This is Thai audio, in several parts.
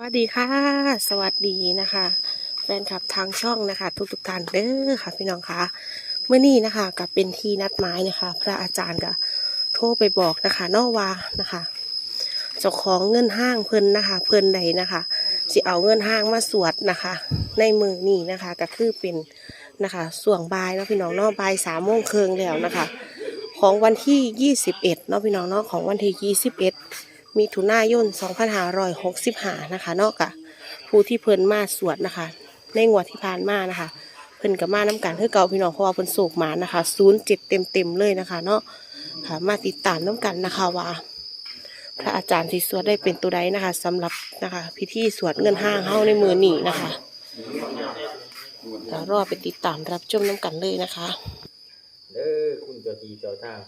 สวัสดีค่ะ สวัสดีนะคะ แฟนคลับทางช่องนะคะ ทุกทุกๆท่านเด้อค่ะ พี่น้องคะเมื่อนี้นะคะกับเป็นที่นัดหมายนะคะ พระอาจารย์ก็โทรไปบอกนะคะนอวานะคะเจ้าของเงินห้างเพิ่นนะคะ เพิ่นใดนะคะสิเอาเงินห้างมาสวดนะคะ ในมือนี้นะคะก็คือเป็นนะคะส่วงบายเนาะพี่น้องเนาะบายสามโมงครึ่งแล้วนะคะ ของวันที่21เอ็ดนาะพี่น้องเนาะของวันที่21 มิถุนายน2565นะคะเนาะกะผู้ที่เพิ่นมาสวดนะคะ ในงวดที่ผ่านมานะคะ เพิ่นกับมาน้ำกันเพื่อเก่าพี่น้องเพราะว่าเพิ่นโศกหมานะคะ07เจ็ดเต็มเต็มเลยนะคะ เนาะค่ะมาติดตามน้ำกันนะคะว่าพระอาจารย์ที่สวดได้เป็นตัวใดนะคะสำหรับนะคะ พิธีสวดเงินห้างเฮาในมือหนีนะคะก็รอไปติดตามรับชมน้ำกันเลยนะคะเด้อคุณเจ้าที่เจ้าทาง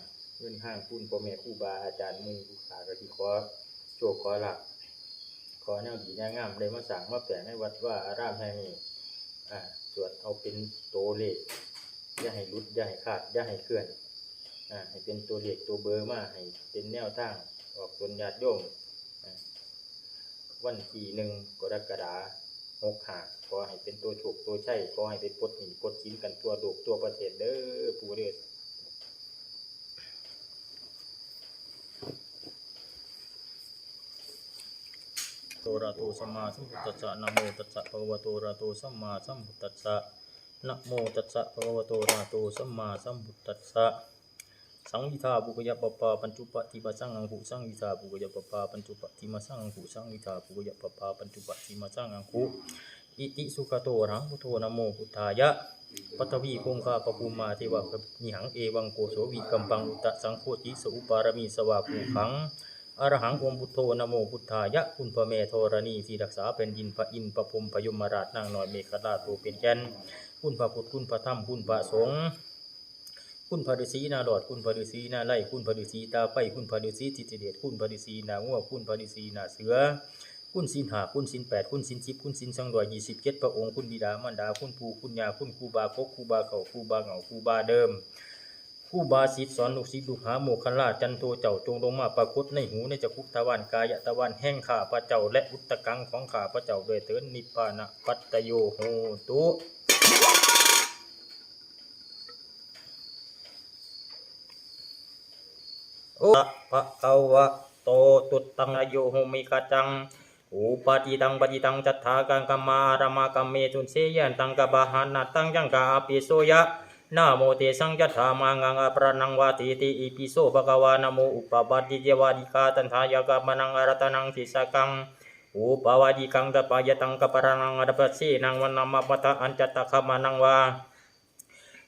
เงินห้างคุณพ่อแม่ครูบาอาจารย์มึงผู้ขากะที่ขอโชคขอหลัก ขอแนวดีแนวงามได้มาสั่งมาแปลงในวัดว่าอารามแห่งนี้อ่าสวดเอาเป็นตัวเลขอย่าให้หลุดอย่าให้ขาดอย่าให้เคลื่อนอ่าให้เป็นตัวเลขตัวเบอร์มาให้เป็นแนวทางออกตนญาติโยมวันที่หนึ่งกรกฎาหกหาขอให้เป็นตัวโชคตัวใช่ขอให้เป็นปลดหนีปลดชิ้นกันตัวโดกตัวประเทศเด้อปูเด้อ ตอระโตสัมมาสัมพุทธัสสะนะโมตัสสะภะคะวะโตระโตสัมมาสัมพุทธัสสะนะโมตัสสะภะคะวะโตระโตสัมมาสัมพุทธัสสะสังวิทาบุกยปปปาปัญจุปฏิปะสังอังคุสังวิทาบุกยปปปาปัญจุปฏิมาสังอังคุสังวิทาบุกยปปปาปัญจุปฏิมาสังอังคุอิติสุขโตระหังพุทโธนะโมพุทธายะปัทวีคงคาปภูมาเทวะนิหังเอวังโกโสวิกัมปังอุตตะสังโฆติสุปารมีสวาภูขัง อรหังอมพุทโธนะโมพุทธายะคุณพระเมธรณีที่รักษาเป็นดินพระอินทร์พระพรมพระยมราชนางหน้อยเมฆราชตัวเป็นแกนคุณพระพุทธคุณพระธรรมคุณพระสงฆ์คุณพระฤาษีนาหลอดคุณพระฤาษีนาไล่คุณพระฤาษีตาไปคุณพระฤาษีจิตเดชคุณพระฤาษีนางัวคุณพระฤาษีนาเสือคุณสินหาคุณสินแปดคุณสินสิบคุณสินสังรอยยี่สิบเจ็ดพระองค์คุณบิดามารดาคุณปู่คุณยาคุณครูบาคกครูบาเก่าครูบาเหงาครูบาเดิม ผู้บาสิทธิสอนลูกศิษย์ลูกหาโมคคัลลาจันโทเจ้าจงลงมาปรากฏในหูในจักขุตะวันกายตะวันแห่งข้าพระเจ้าและอุตตกังของข้าพระเจ้าด้วยเถิดนิพพานะปัตตโยโหตุโอภะคะวะโตตุตตังอโยโหมิกาจังอุปาติตังปฏิตังจัตถากังกัมมารามากัมเมตุนเสยันตังกบาหานาตังยังกาอภิโสยะ นะโมเตสังยัตถามังงังอปรนังวาติติอิปิโสภะคะวานโมอุปปาติเจวาดิกาตันทายากามนังอรตนังทิสกังอุปวาดิกังตปายตังกปรนังอรปัสสีนังวันนามาปะทะอัญจตตะขมานังวา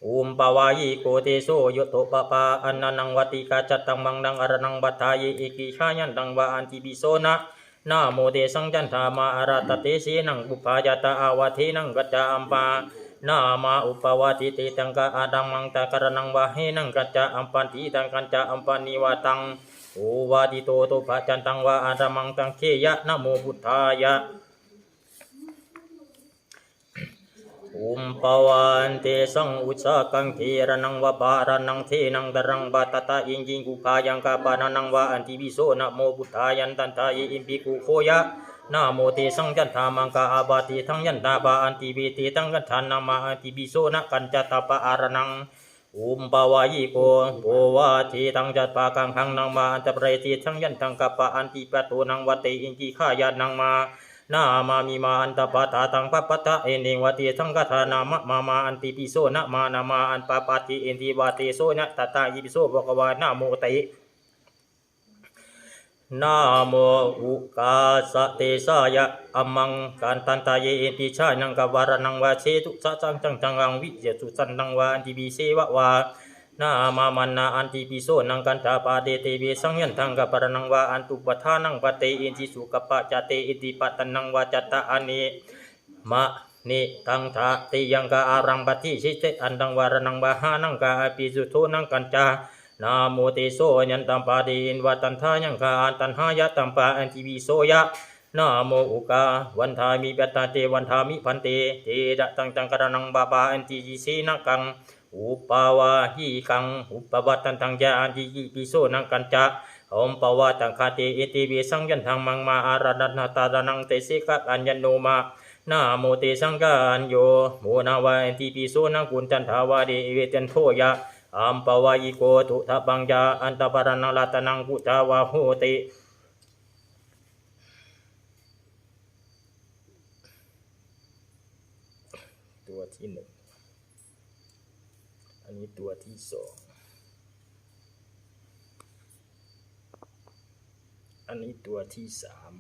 อุมปวายิโกเตโสโยโตปะปาอันนันังวัติกาจัตตังมังนังอรนังบัตทายอิกิชายันตังวาอันติปิโสนะนะโมเตสังจันทามาอาราตเตสีนังบุปายตาอาวาเทนังกัจจาอัมปา นามาอุปวาติติตังกะอาดังมังตะกรนังวะเฮนังกัจจาอัมปันติตังกัจจาอัมปันนิวาตังโอวาติโตโตภะจันตังวะอาดังมังตังเคยะนะโมพุทธายะอุมปวันเตสังอุสากังเทระนังวะบาระนังเทนังดรังบาตตาอิงจิงกุพายังกาปานานังวะอันติวิโสนะโมพุทธายันตันทายอิมปิกุโคยะ นะโมเตสังจันทามังกาอาบาติทั้งยันตาบาอันติเวติทั้งกันทานามาอันติบิโสนะกันจตาปะอารนังอุมปาวายิโกโอวาทีทั้งจัตปากังหังนังมาอันตปเรติทั้งยันตังกปะอันติปะโตนังวัตติอินติข้ายานังมานามามีมาอันตปะตาตังปะปะตะเอนิงวัติทั้งกัทานามะมามาอันติปิโสนะมานามาอันปะปะติเอนติวาติโสนะตตายิปิโสภะคะวานะโมติ นะโมอุกาสะเตสายะอมังกันตันตาเยเอติชานังกวารนังวาเชตุสะจังจังจังกังวิเจตุสันนังวาอันติบิเสวะวานามามันนาอันติปิโสนังกันตาปาเดเตเวสังยันทังกปรนังวาอันตุปทานังปะเตอินทิสุกปะจเตอิติปัตนังวาจตาอานิมะนิตังทาติยังกาอารังปฏิสิเตอันดังวารนังวาหานังกาอภิสุโทนังกันจา นะโมเตโสยันตัมปาดีนวัตันทายังคาอันตันหายะตัมปะอันติวิโสยะนะโมอุกาวันทามิปัตตาเตวันทามิพันเตเตดะตังตังกระนังบาบาอันติยิสีนังกังอุปาวาหิกังอุปวัตตันตังยาอันติยิปิโสนังกันจะอมปวาตังคาติอิติวิสังยันทังมังมาอาราดนาตาดานังเตสิกะอัญญโนมานาโมเตสังกาอัญโยโมนาวาอิติปิโสนังกุณจันทาวาเดเวเตนโทยะ อัมปวายิโกตุทะบังยาอันตปารณัลาตนังกุจาวาโหติตัวที่หนึ่งอันนี้ตัวที่สองอันนี้ตัวที่สาม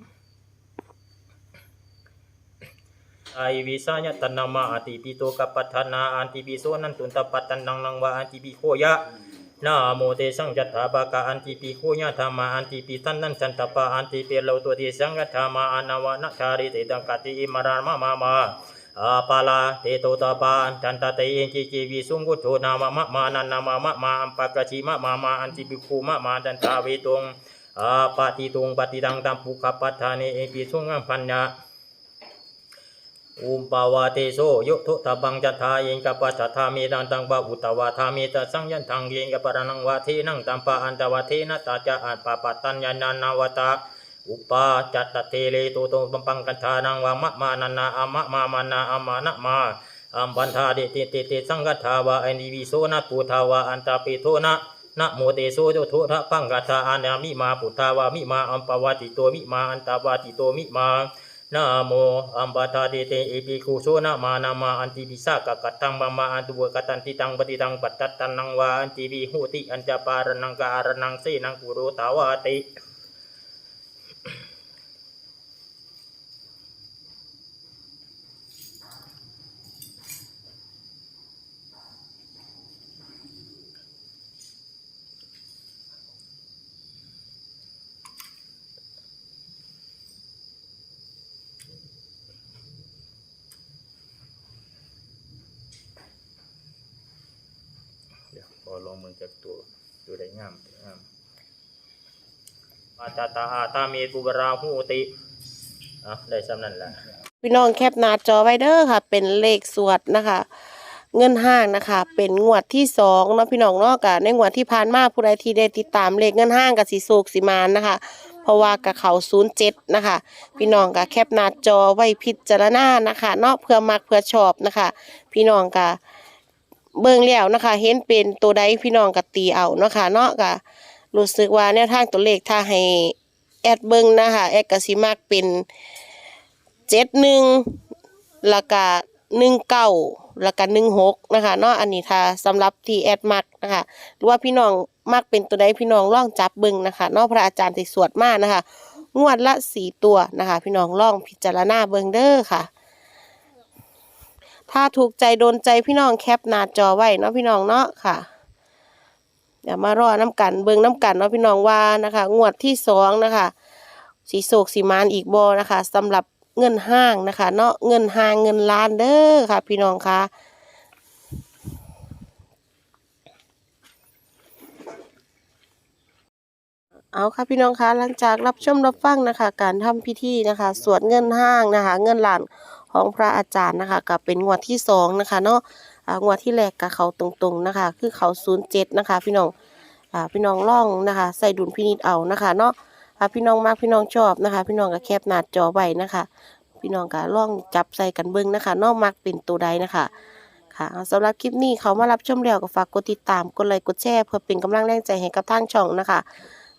ไอวิสายตนามาอติปิโตกัปปัฏฐานาอันติปิโสนันตุนตปัตตันนังนังวาอันติปิโคยะนะโมเตสังจัตถาบากะอันติปิโคยะธรรมาอันติปิตันนันจันตปะอันติเปโลตัวติสังกัตถามาอนาวานะชาริเตตังกติอิมารามะมามาอาปาลาเตโตตาปาจันตเตเองจิจิวิสุงกุโธนามะมะมานันนามะมะมาอัมปะกะชิมะมามาอันติปิคูมะมาดันตาเวตุงอาปาติตุงปฏิตังตัมปุขปัฏฐานิเอปิสุงัมพัญญา อุปาวาเตโสยุทุตบังจัตถาเองกัปปัจจามีดันตังปะอุตวาทามีตสังยันทังเองกัปปะนังวาเทนังตัมปะอันตวาเทนะตจะอันปะปะตัญญานานาวตาอุปาจัตตเทเลตุโตปังปังกัญชานังวามะมานานาอามะมามานาอามานะมาอัมบันทาเดติติติสังกัทาวาอันดิวิโสนะปุทาวาอันตาปิโทนะนะโมเตโสโยโททะปังกัทาอานามิมาปุทาวามิมาอัมปวาติโตมิมาอันตาวาติโตมิมา นะโมอัมบัทาเดเตเอปิคุโสนะมานามาอันติบิสากะกัตตังบามาอันตุวกตันติตังปฏิตังปัตตันนังวาอันติวิหุติอันจปารนังกาารนังเสนังกุโรตาวาติ เดี๋ยวพอลอง มือจากตัวตัวได้งามงามอาตาตาอาตามีกุบราหูติอะได้สำนั่นแหละพี่น้องแคปหน้าจอไว้เด้อค่ะ เป็นเลขสวดนะคะ เงินห้างนะคะ เป็นงวดที่สองเนาะพี่น้องเนาะกะในงวดที่ผ่านมาผู้ใดที่ได้ติดตามเลขเงินห้างกับสีโศกสีมานนะคะ เพราะว่ากับเขาศูนย์เจ็ดนะคะ พี่น้องกับแคปหน้าจอไว้พิจารณานะคะ เนาะเพื่อมักเพื่อชอบนะคะ พี่น้องกับ เบิ่งแล้วนะคะ เห็นเป็นตัวใดพี่น้องกตีเอาเนาะค่ะเนาะกะรู้สึกว่าแนวทางตัวเลขถ้าให้แอดเบิ่งนะคะแอดกสิมักเป็นเจ็ดหนึ่งล้วก็หนึ่งเก้าล้วก็หนึ่งหกนะคะเนาะอันนี้ถ้าสำหรับที่แอดมักนะคะหรือว่าพี่น้องมักเป็นตัวใดพี่น้องล่องจับเบิ่งนะคะเนอกพระอาจารย์ที่สวดมานะคะงวดละสี่ตัวนะคะ พี่น้องล่องพิจารณาเบิ่งเด้อค่ะ ถ้าถูกใจโดนใจพี่น้องแคปหน้าจอไว้เนาะพี่น้องเนาะค่ะเดี๋ยวมารอน้ำกันเบิ่งน้ำกันเนาะพี่น้องว่านะคะ งวดที่สองนะคะสีโศกสีมานอีกบอนะคะสำหรับเงินห้างนะคะ เนาะเงินห้างเงินล้านเด้อค่ะ พี่น้องคะเอาค่ะพี่น้องคะหลังจากรับชมรับฟังนะคะ การทำพิธีนะคะ สวดเงินห้างนะคะ เงินล้าน ของพระอาจารย์นะคะก็เป็นงวดที่สองนะคะเนาะอ่างวดที่แรกกับเขาตรงๆนะคะ คือเขาศูนย์เจ็ดนะคะ พี่น้องอ่าพี่น้องล่องนะคะใส่ดุลพินิจเอานะคะเนาะพี่น้องมากพี่น้องชอบนะคะ พี่น้องก็แคปหนาจอไว้นะคะ พี่น้องก็ล่องจับใส่กันเบิ้งนะคะนอกมักเป็นตัวใดนะคะค่ะสำหรับคลิปนี้เขามารับชมแล้วก็ฝากกดติดตามกดไลค์กดแชร์เพื่อเป็นกำลังแรงใจให้กับทางช่องนะคะ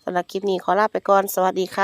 สำหรับคลิปนี้ขอลาไปก่อนสวัสดีค่ะ